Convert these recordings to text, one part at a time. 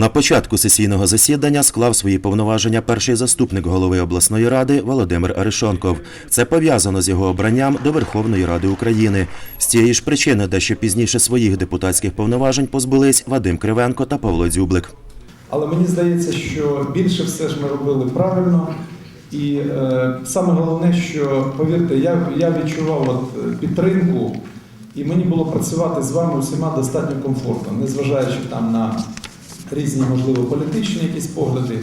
На початку сесійного засідання склав свої повноваження перший заступник голови обласної ради Володимир Аришонков. Це пов'язано з його обранням до Верховної Ради України. З цієї ж причини дещо пізніше своїх депутатських повноважень позбулись Вадим Кривенко та Павло Дзюблик. Але мені здається, що більше все ж ми робили правильно. І е, саме головне, що повірте, я, я відчував от, е, підтримку, і мені було працювати з вами усіма достатньо комфортно, незважаючи там на різні, можливо, політичні якісь погляди.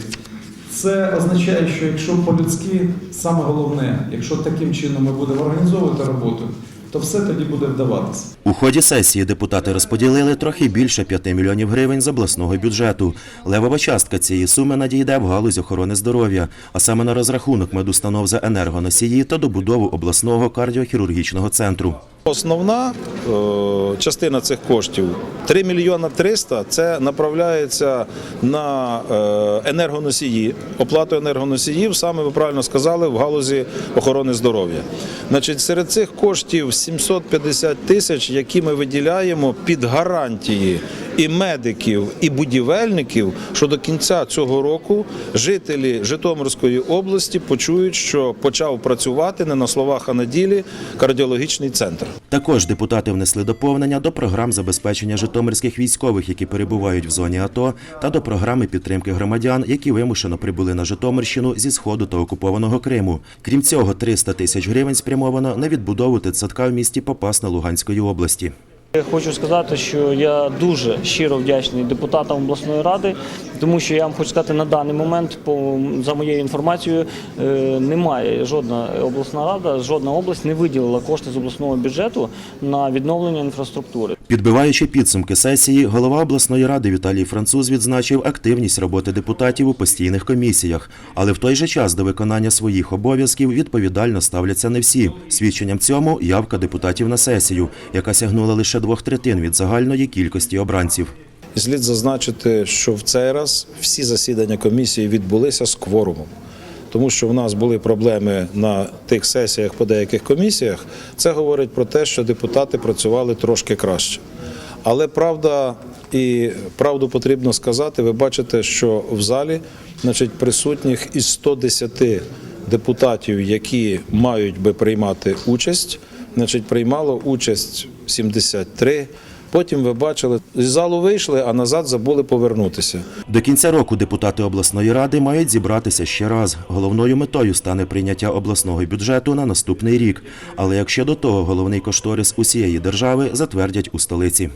Це означає, що якщо по-людськи, саме головне, якщо таким чином ми будемо організовувати роботу, то все тоді буде вдаватися. У ході сесії депутати розподілили трохи більше 5 мільйонів гривень з обласного бюджету. Левова частка цієї суми надійде в галузь охорони здоров'я, а саме на розрахунок медустанов за енергоносії та добудову обласного кардіохірургічного центру. Основна частина цих коштів 3 мільйона 300 – це направляється на е, енергоносії, оплату енергоносіїв, саме ви правильно сказали, в галузі охорони здоров'я. Значить, серед цих коштів 750 тисяч, які ми виділяємо під гарантії і медиків, і будівельників, що до кінця цього року жителі Житомирської області почують, що почав працювати не на словах, а на ділі кардіологічний центр. Також депутати внесли доповнення до програм забезпечення житомирських військових, які перебувають в зоні АТО, та до програми підтримки громадян, які вимушено прибули на Житомирщину зі сходу та окупованого Криму. Крім цього, 300 тисяч гривень спрямовано на відбудову дитсадка в місті Попасна Луганської області. Хочу сказати, що я дуже щиро вдячний депутатам обласної ради, тому що я вам хочу сказати, на даний момент, по за моєю інформацією, е, немає жодна обласна рада, жодна область не виділила кошти з обласного бюджету на відновлення інфраструктури. Підбиваючи підсумки сесії, голова обласної ради Віталій Француз відзначив активність роботи депутатів у постійних комісіях, але в той же час до виконання своїх обов'язків відповідально ставляться не всі. Свідченням цьому явка депутатів на сесію, яка сягнула лише двох третин від загальної кількості обранців. Слід зазначити, що в цей раз всі засідання комісії відбулися з кворумом. Тому що в нас були проблеми на тих сесіях по деяких комісіях. Це говорить про те, що депутати працювали трошки краще. Але правда і правду потрібно сказати, ви бачите, що в залі значить, присутніх із 110 депутатів, які мають би приймати участь, значить, приймало участь 73. Потім ви бачили, з залу вийшли, а назад забули повернутися. До кінця року депутати обласної ради мають зібратися ще раз. Головною метою стане прийняття обласного бюджету на наступний рік. Але якщо до того головний кошторис усієї держави затвердять у столиці.